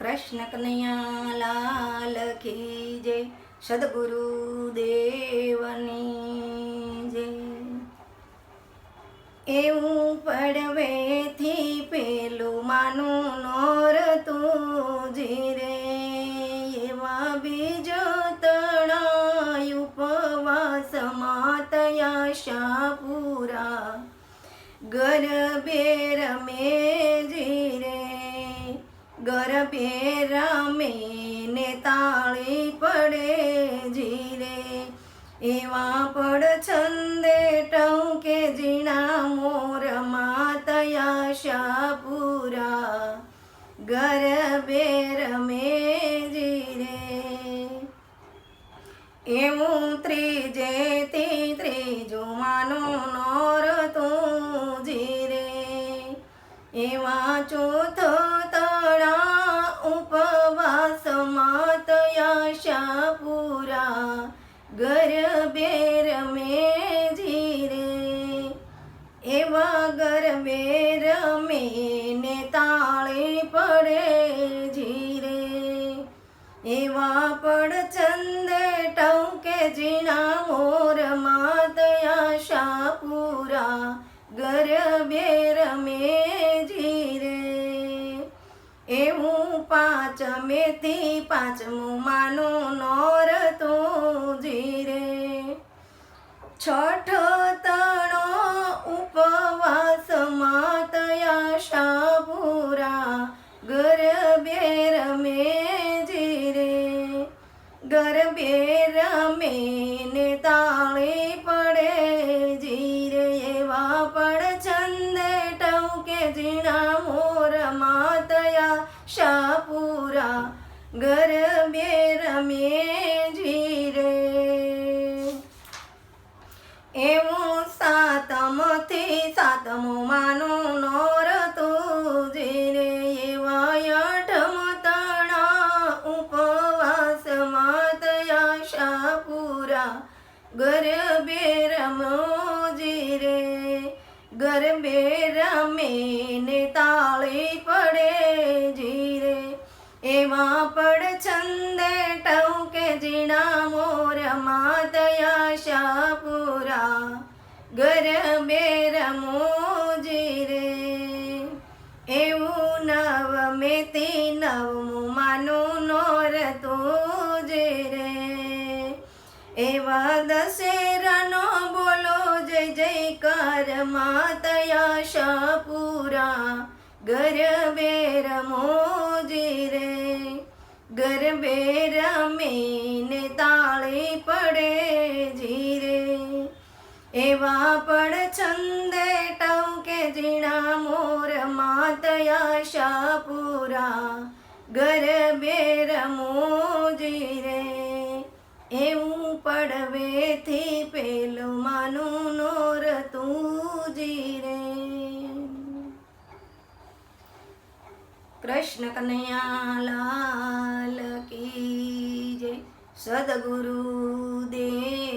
કૃષ્ણ કનૈયા લાલ કી જય, સદગુરુ દેવની જય. એવું પડવેથી પેલું માનું નોર તું જીરે, એવા બીજો તણાય ઉપવાસ માતયા શા પૂરા ગરબે રમે ગરબે રમે ને તાળી પડે જીરે. એવા પડ છંદે ટંકે જીણા મોર માતયા પૂરા ગરબે રમે જીરે. એવું ત્રીજે તી ત્રીજો માનો નોર તું જીરે. એવા ચોથો માતયાશા પૂરા ગરબે રમે જીરે એવા ગરબે રમે ને તાળે પડે જીરે એવા પડ ચંદે ટંકે જીણા પાંચમેથી પાંચમું માનું નોર તુજી જીરે છઠ તણો ઉપવાસ માતયાશા શાપુરા ગરબે રમે જીરે ગરબે રમે ને તાળી પડે, જીરે એવા પડ શાપુરા ગરબે રમે જીરે એવું સાતમથી સાતમો માનો નોર તો જીરે એવા અઠમ તણા ઉપવાસ માતયાશા પૂરા ગરબે રમો જીરે ગરબે રમે ને તાળી પડે જીરે એવા પડ છંદે ટવકે જીણા મોર માતયા શાપુરા ગર બેર મોજી રે એવું નવ મેતી નવમું માનું નોર તું રે. એવા દશેરાનો બોલો જય જયકાર માતયા શાપુરા ગર બેર જીરે ગરબે રમે ને તાળે પડે જીરે. એવા પડ છંદે ટવકે જીણા મોર માતયા શાપુરા ગરબે રમો જીરે એવું પડવેથી પેલું માનું નોર તું જીરે. કૃષ્ણ કનૈયાલાલ કી જય. સદગુરુ દેવ